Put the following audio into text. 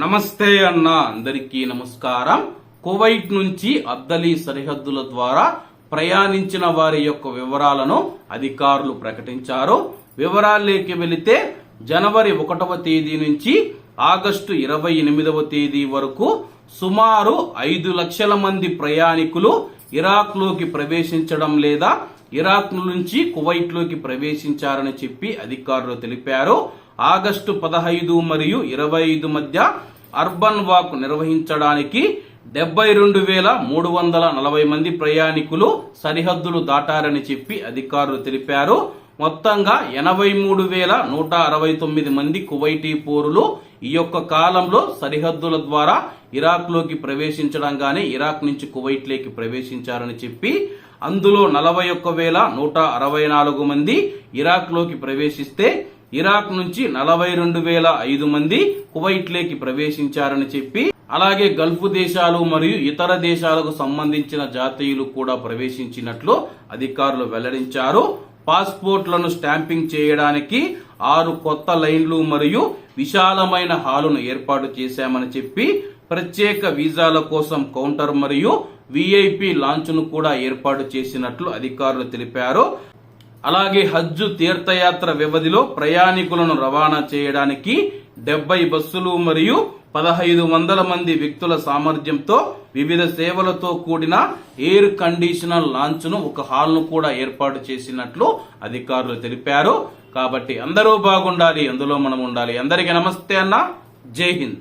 నమస్తే అన్న అందరికీ నమస్కారం. కువైట్ నుంచి అద్దలి సరిహద్దుల ద్వారా ప్రయాణించిన వారి యొక్క వివరాలను అధికారులు ప్రకటించారు. వివరాల్లోకి వెళితే జనవరి ఒకటవ తేదీ నుంచి ఆగస్టు ఇరవై ఎనిమిదవ తేదీ వరకు సుమారు ఐదు లక్షల మంది ప్రయాణికులు ఇరాక్లోకి ప్రవేశించడం లేదా ఇరాక్ నుంచి కువైట్లోకి ప్రవేశించారని చెప్పి అధికారులు తెలిపారు. ఆగస్టు పదహైదు మరియు ఇరవై ఐదు మధ్య అర్బన్ వాక్ నిర్వహించడానికి డెబ్బై రెండు వేల మూడు వందల నలభై మంది ప్రయాణికులు సరిహద్దులు దాటారని చెప్పి అధికారులు తెలిపారు. మొత్తంగా ఎనభై మూడు వేల నూట అరవై తొమ్మిది మంది కువైటీ పోరులు ఈ యొక్క కాలంలో సరిహద్దుల ద్వారా ఇరాక్లోకి ప్రవేశించడంగానే ప్రవేశించడం ఇరాక్ నుంచి కువైట్లోకి ప్రవేశించారని చెప్పి అందులో నలభై ఒక్క వేల నూట అరవై నాలుగు మంది ఇరాక్లోకి ప్రవేశిస్తే ఇరాక్ నుంచి నలభై రెండు వేల ఐదు మంది కువైట్లేకి ప్రవేశించారని చెప్పి అలాగే గల్ఫ్ దేశాలు మరియు ఇతర దేశాలకు సంబంధించిన జాతీయులు కూడా ప్రవేశించినట్లు అధికారులు వెల్లడించారు. పాస్పోర్ట్లను స్టాంపింగ్ చేయడానికి ఆరు కొత్త లైన్లు మరియు విశాలమైన హాలును ఏర్పాటు చేశామని చెప్పి ప్రత్యేక వీసాల కోసం కౌంటర్ మరియు విఐపి లాంచ్ను కూడా ఏర్పాటు చేసినట్లు అధికారులు తెలిపారు. అలాగే హజ్జు తీర్థయాత్ర వ్యవధిలో ప్రయాణికులను రవాణా చేయడానికి డెబ్బై బస్సులు మరియు పదహైదు వందల మంది వ్యక్తుల సామర్థ్యంతో వివిధ సేవలతో కూడిన ఎయిర్ కండిషనర్ లాంచ్ను ఒక హాల్ను కూడా ఏర్పాటు చేసినట్లు అధికారులు తెలిపారు. కాబట్టి అందరూ బాగుండాలి అందులో మనం ఉండాలి. అందరికీ నమస్తే అన్న. జై హింద్.